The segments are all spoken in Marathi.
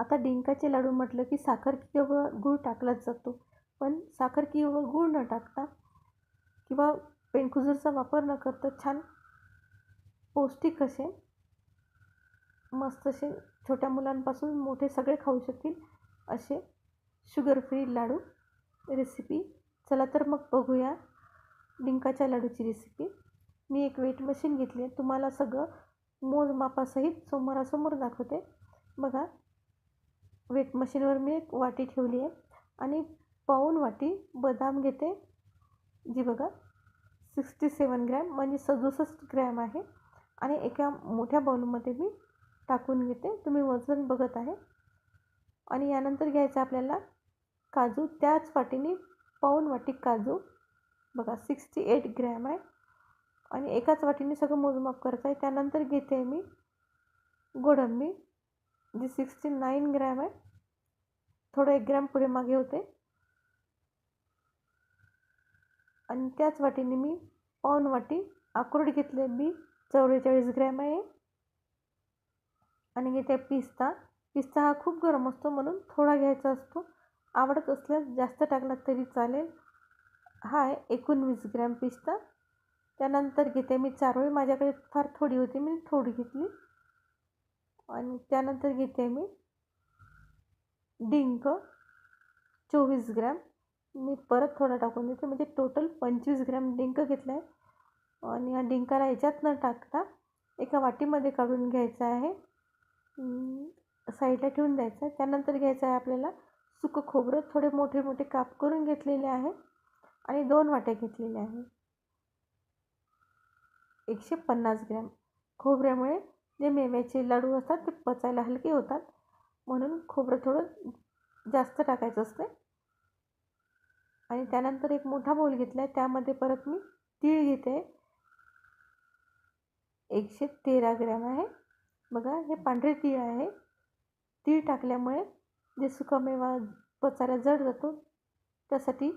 आता डिंकाचे लाडू म्हटलं की साखर किंवा गूळ टाकलाच जातो. पण साखर किंवा गूळ न टाकता किंवा पेनखुजूरचा वापर न करता छान पौष्टिक असे मस्त असे छोट्या मुलांपासून मोठे सगळे खाऊ शकतील असे शुगर फ्री लाडू रेसिपी चला तर मग बघूया डिंकाच्या लाडूची रेसिपी मी एक वेट मशीन घेतली आहे. तुम्हाला सगळं मोजमापासहित समोरासमोर दाखवते. बघा वेट मशीनवर मी एक वाटी ठेवली आहे आणि पाऊण वाटी बदाम घेते. जी बघा सिक्स्टी सेवन ग्रॅम म्हणजे सदुसष्ट ग्रॅम आहे. आणि एका मोठ्या बाउलमध्ये मी टाकून घेते. तुम्ही वजन बघत आहे. आणि यानंतर घ्यायचं आपल्याला काजू. त्याच वाटीने पाऊण वाटी काजू. बघा सिक्स्टी एट ग्रॅम आहे. आणि एकाच वाटीने सगळं मोजमाप करत आहे. त्यानंतर घेते आहे मी गोडंबी. जी सिक्स्टी नाईन ग्रॅम आहे थोडं एक ग्रॅम पुढे मागे होते. आणि त्याच वाटीने मी पाऊन वाटी अक्रोड घेतले. मी चौवेचाळीस ग्रॅम आहे. आणि घेते पिस्ता. पिस्ता हा खूप गरम असतो म्हणून थोडा घ्यायचा असतो. आवडत असल्यास जास्त टाकला तरी चालेल. हा आहे एकोणवीस ग्रॅम पिस्ता. त्यानंतर घेते मी चारोळी. माझ्याकडे फार थोडी होती मी थोडी घेतली. आणि त्यानंतर घेते मी डिंक चोवीस ग्रॅम. मी परत थोडा टाकून देते. म्हणजे टोटल पंचवीस ग्रॅम डिंक घेतला आहे आणि या डिंकाला याच्यात न टाकता एका वाटीमध्ये काढून घ्यायचं आहे. साईडला ठेवून द्यायचं. आहे त्यानंतर घ्यायचं आहे आपल्याला सुकं खोबरं. थोडे मोठे मोठे काप करून घेतलेले आहे. आणि दोन वाट्या घेतलेल्या आहे. एकशे पन्नास ग्रॅम. खोबऱ्यामुळे जे मेव्याचे लाडू असतात ते पचायला हलके होतात. म्हणून खोबरं थोडं जास्त टाकायचं असते आणि त्यानंतर एक मोठा बोल घेतला आहे त्यामध्ये परत मी तीळ घेते. एकशे तेरा ग्रॅम आहे. बघा हे पांढरे तीळ आहे. तीळ टाकल्यामुळे जे सुकामेवा पचायला जड जातो त्यासाठी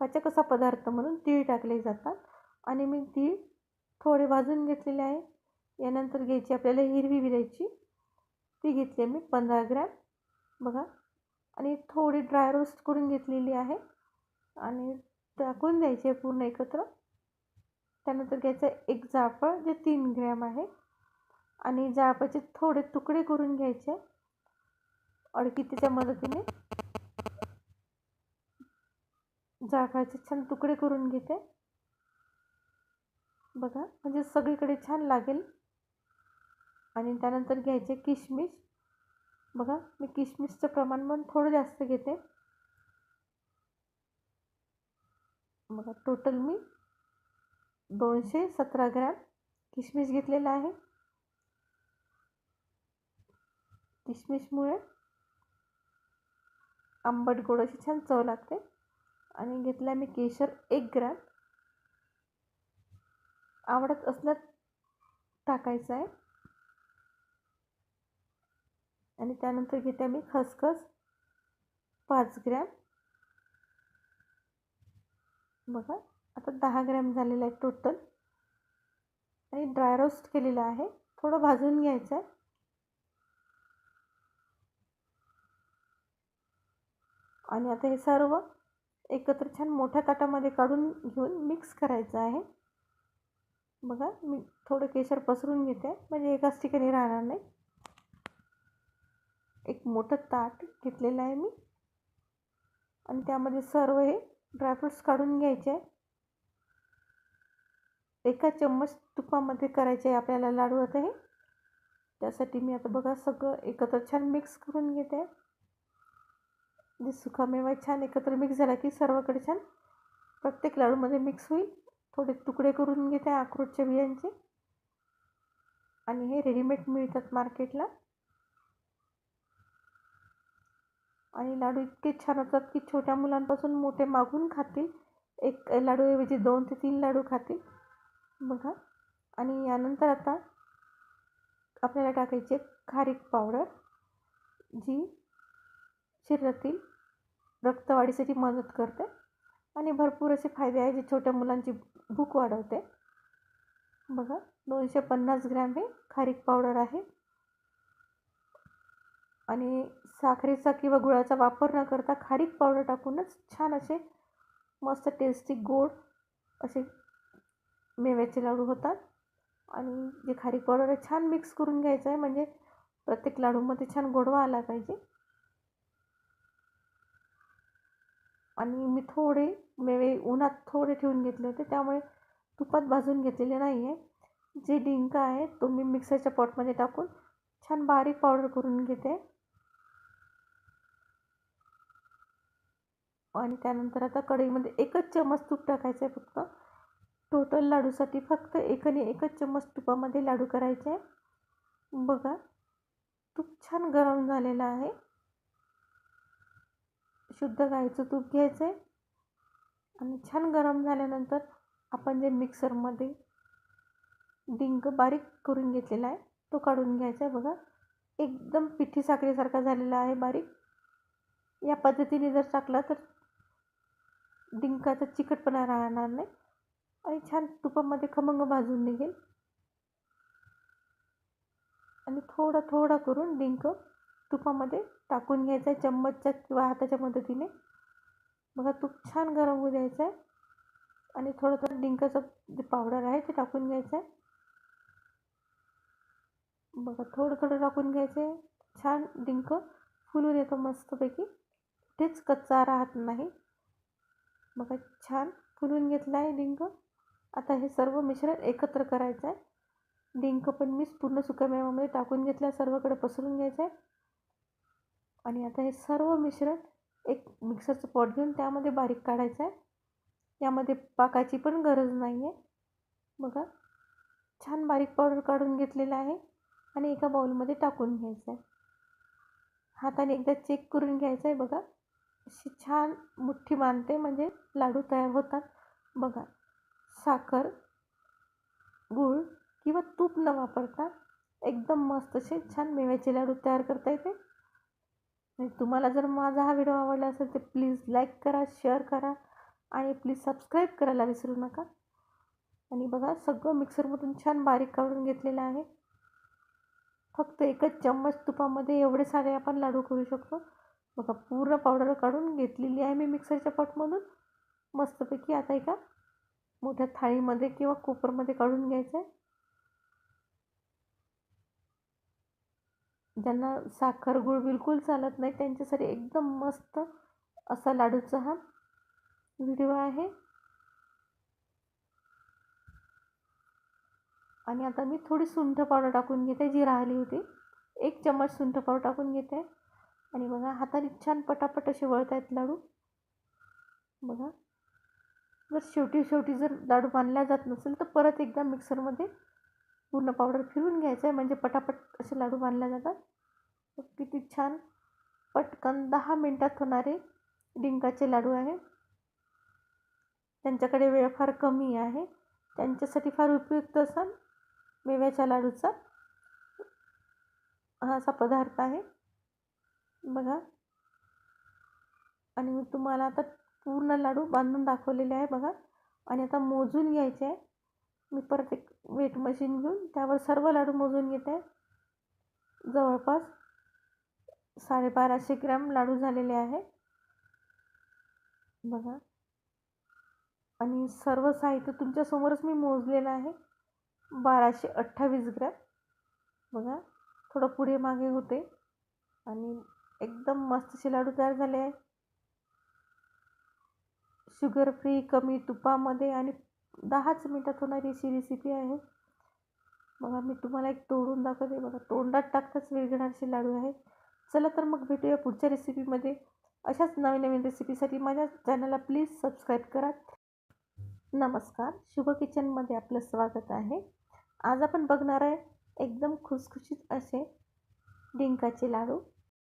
पाचक कसा पदार्थ म्हणून तीळ टाकले जातात. आणि मी तीळ थोडे भाजून घेतलेले आहे. यानंतर घ्यायची आपल्याला हिरवी विलायची. ती घेतली मी पंधरा ग्रॅम. बघा. आणि थोडी ड्राय रोस्ट करून घेतलेली आहे. आणि टाकून द्यायची आहे पूर्ण एकत्र. त्यानंतर घ्यायचं एक जायफळ जे तीन ग्रॅम आहे. आणि जायफळाचे थोडे तुकडे करून घ्यायचे. अडकितीच्या मदतीने. जायफळाचे छान तुकडे करून घेते. बघा. म्हणजे सगळीकडे छान लागेल. आणि त्यानंतर घ्यायचे किशमिश. बघा मी किशमिशचं प्रमाण पण थोडं जास्त घेते. बघा टोटल मी दोनशे सतरा ग्रॅम किशमिश घेतलेला आहे. किशमिशमुळे आंबट गोड अशी छान चव लागते. आणि घेतला मी केशर एक ग्रॅम. आवडत असल्यात टाकायचं आहे. आणि त्यानंतर घेते मी खसखस पाच ग्रॅम. बघा आता दहा ग्रॅम झालेला आहे टोटल. आणि ड्राय रोस्ट केलेलं आहे. थोडं भाजून घ्यायचं आहे. आणि आता हे सर्व एकत्र छान मोठ्या ताटामध्ये काढून घेऊन मिक्स करायचं आहे. बघा मी थोडं केशर पसरून घेते. म्हणजे एकाच ठिकाणी राहणार नाही. एक मोठं ताट घेतलेलं आहे मी. आणि त्यामध्ये सर्व हे ड्रायफ्रूट्स काढून घ्यायचे. एका चम्मच तुपामध्ये करायचे आहे आपल्याला लाडू आता हे. त्यासाठी मी आता बघा सगळं एकत्र छान मिक्स करून घेते. म्हणजे जे सुकामेवा छान एकत्र मिक्स झाला की सर्वकडे छान प्रत्येक लाडूमध्ये मिक्स होईल. थोडे तुकडे करून घेते अक्रोडच्या बियांचे. आणि हे रेडीमेड मिळतात मार्केटला आणि लाडू इतके छान होतात की छोट्या मुलांपासून मोठे मागून खातील. एक लाडूऐवजी दोन ते तीन लाडू खातील. बघा. आणि यानंतर आता आपल्याला टाकायचे खारीक पावडर जी शरीरातील रक्तवाढीसाठी मदत करते. आणि भरपूर असे फायदे आहे जे छोट्या मुलांची भूक वाढवते. बघा. दोनशे पन्नास ग्रॅम हे खारीक पावडर आहे. आणि साखरेचा किंवा गुळाचा वापर न करता खारीक पावडर टाकूनच छान असे मस्त टेस्टी गोड असे मेव्याचे लाडू होतात. आणि जे खारीक पावडर आहे छान मिक्स करून घ्यायचं आहे. म्हणजे प्रत्येक लाडूमध्ये छान गोडवा आला पाहिजे. आणि मी थोडे मेवे उन्हात थोडे ठेवून घेतले होते. त्यामुळे तुपात भाजून घेतलेले नाही आहे जे डिंक आहे तो मी मिक्सरच्या पॉटमध्ये टाकून छान बारीक पावडर करून घेते. आणि त्यानंतर आता कढईमध्ये एकच चमच तूप टाकायचं आहे फक्त. टोटल लाडूसाठी फक्त एकाने एकच चम्मच तुपामध्ये लाडू करायचे. आहे बघा तूप छान गरम झालेलं आहे. शुद्ध गाईचं तूप घ्यायचं आहे. आणि छान गरम झाल्यानंतर आपण जे मिक्सरमध्ये डिंक बारीक करून घेतलेला आहे तो काढून घ्यायचा आहे. बघा एकदम पिठी साखरेसारखा झालेला आहे बारीक. या पद्धतीने जर टाकला तर डिंकाचा चिकटपणा राहणार नाही. आणि छान तुपामध्ये खमंग भाजून निघेल. आणि थोडा थोडा करून डिंक तुपामध्ये टाकून घ्यायचा आहे चम्मचच्या किंवा हाताच्या मदतीने. बघा तूप छान गरम होऊ द्यायचं आहे. आणि थोडं थोडं डिंकाचं जे पावडर आहे ते टाकून घ्यायचं आहे. बघा थोडं थोडं टाकून घ्यायचं आहे. छान डिंक फुलून येतो मस्तपैकी. कुठेच कच्चा राहत नाही. बघा छान फुलून घेतलं आहे डिंक. आता हे सर्व मिश्रण एकत्र करायचं आहे डिंक पण मी पूर्ण सुकामेवामध्ये टाकून घेतलं सर्वकडे पसरून घ्यायचं आहे आणि आता हे सर्व मिश्रण एक मिक्सरचं पॉट घेऊन त्यामध्ये बारीक काढायचं आहे यामध्ये पाकाची पण गरज नाही आहे बघा छान बारीक पावडर काढून घेतलेलं आहे आणि एका बाउलमध्ये टाकून घ्यायचं आहे हाताने एकदा चेक करून घ्यायचं आहे बघा. अशी छान मुठ्ठी बांधते म्हणजे लाडू तयार होतात. बघा साखर गूळ किंवा तूप न वापरता एकदम मस्त असे छान मेव्याचे लाडू तयार करता येते. आणि तुम्हाला जर माझा हा व्हिडिओ आवडला असेल तर प्लीज लाईक करा शेअर करा आणि प्लीज सबस्क्राईब करायला विसरू नका. आणि बघा सगळं मिक्सरमधून छान बारीक काढून घेतलेलं आहे. फक्त एकच चम्मच तुपामध्ये एवढे सारे आपण लाडू करू शकतो. बघा पूर्ण पावडर काढून घेतलेली आहे मी मिक्सरच्या पॉटमधून मस्तपैकी आता एका मोठ्या थाळीमध्ये किंवा कुकरमध्ये काढून घ्यायचं आहे. ज्यांना साखर गुळ बिलकुल चालत नाही त्यांच्यासाठी एकदम मस्त असा लाडूचा हा व्हिडिओ आहे. आणि आता मी थोडी सुंठ पावडर टाकून घेते जी राहिली होती. एक चम्मच सुंठ पावडर टाकून घेते. आणि बघा हाताने छान पटापट असे वळत आहेत लाडू. बघा. जर शेवटी शेवटी जर लाडू बांधला जात नसेल तर परत एकदा मिक्सरमध्ये पूर्ण पावडर फिरून घ्यायचं आहे म्हणजे पटापट असे लाडू बांधले जातात. किती छान. पटकन दहा मिनटात होणारे डिंकाचे लाडू आहे त्यांच्याकडे वेळ फार कमी आहे. त्यांच्यासाठी फार उपयुक्त असा मेव्याच्या लाडूचा. हा असा पदार्थ आहे. बघा. आणि मी तुम्हाला आता पूर्ण लाडू बांधून दाखवलेले आहे बघा. आणि आता मोजून घ्यायचे आहे. मी परत एक वेट मशीन घेऊन त्यावर सर्व लाडू मोजून घेते. आहे जवळपास साडेबाराशे ग्रॅम लाडू झालेले आहे. बघा. आणि सर्व साहित्य तुमच्यासमोरच मी मोजलेलं आहे. बाराशे अठ्ठावीस ग्रॅम. बघा. थोडं पुढे मागे होते. आणि एकदम मस्तसे लाडू तयार झाले आहे शुगर फ्री कमी तुपामध्ये आणि दहाच मिनटात होणारी अशी रेसिपी आहे. बघा मी तुम्हाला एक तोडून दाखवते. बघा तोंडात टाकताच विरघळणारे लाडू आहे चला तर मग भेटूया पुढच्या रेसिपीमध्ये अशाच नवीन नवीन रेसिपीसाठी माझ्या चॅनलला प्लीज सबस्क्राईब करा. नमस्कार. शुभ किचनमध्ये आपलं स्वागत आहे. आज आपण बघणार आहे एकदम खुसखुशीत असे डिंकाचे लाडू.